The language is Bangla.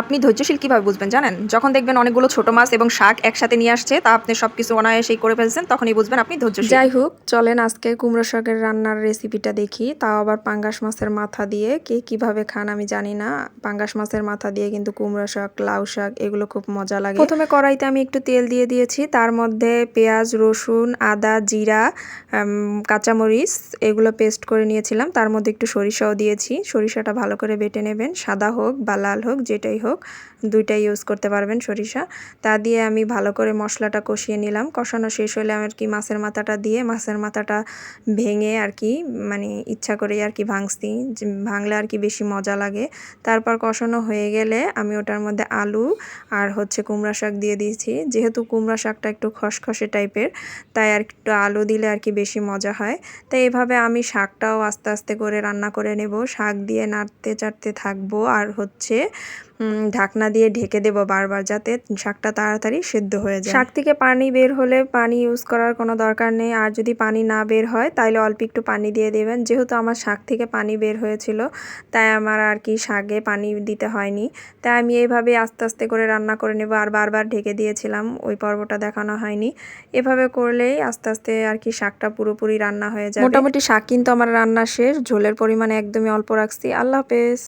আপনি ধৈর্যশীল কীভাবে বুঝবেন জানেন? যখন দেখবেন অনেকগুলো ছোট মাছ এবং শাক একসাথে নিয়ে আসছে তা আপনি সব সবকিছু অনায়াসেই করে ফেলছেন তখনই বুঝবেন আপনি ধৈর্যশীল। যাই হোক চলেন আজকে কুমড়ো শাকের রান্নার রেসিপিটা দেখি। তাও আবার পাঙ্গাস মাছের মাথা দিয়ে। কে কীভাবে খান আমি জানি না। পাঙ্গাস মাছের মাথা দিয়ে কিন্তু কুমড়ো শাক লাউ শাক এগুলো খুব মজা লাগে। প্রথমে কড়াইতে আমি একটু তেল দিয়ে দিয়েছি। তার মধ্যে পেঁয়াজ রসুন আদা জিরা কাঁচামরিচ এগুলো পেস্ট করে নিয়েছিলাম। তার মধ্যে একটু সরিষাও দিয়েছি। সরিষাটা ভালো করে বেটে নেবেন। সাদা হোক বা লাল হোক যেটাই হোক, দুইটাই ইউজ করতে পারবেন সরিষা। তা দিয়ে আমি ভালো করে মশলাটা কষিয়ে নিলাম। কষানো শেষ হলে আর কি মাছের মাথাটা দিয়ে, মাছের মাথাটা ভেঙে আর কি মানে ইচ্ছা করেই আর কি ভাঙছি। ভাঙলে আর কি বেশি মজা লাগে। তারপর কষানো হয়ে গেলে আমি ওটার মধ্যে আলু আর হচ্ছে কুমড়া শাক দিয়ে দিয়েছি। যেহেতু কুমড়া শাকটা একটু খসখসে টাইপের, তাই আর একটু আলু দিলে আর কি বেশি মজা হয়। তাই এভাবে আমি শাকটাও আস্তে আস্তে করে রান্না করে নেব। শাক দিয়ে নাড়তে চাড়তে থাকব আর হচ্ছে ঢাকনা দিয়ে ঢেকে দেবো বারবার যাতে শাকটা তাড়াতাড়ি সেদ্ধ হয়ে যায়। শাক থেকে পানি বের হলে পানি ইউজ করার কোনো দরকার নেই। আর যদি পানি না বের হয় তাহলে অল্প একটু পানি দিয়ে দেবেন। যেহেতু আমার শাক থেকে পানি বের হয়েছিল তাই আমার আর কি শাকে পানি দিতে হয়নি। তাই আমি এইভাবে আস্তে আস্তে করে রান্না করে নেব। আর বারবার ঢেকে দিয়েছিলাম ওই পর্বটা দেখানো হয়নি। এভাবে করলেই আস্তে আস্তে আর কি শাকটা পুরোপুরি রান্না হয়ে যায় মোটামুটি শাক কিন্তু আমার রান্না শেষ। ঝোলের পরিমাণ একদমই অল্প রাখছি। আল্লাহ হাফেজ।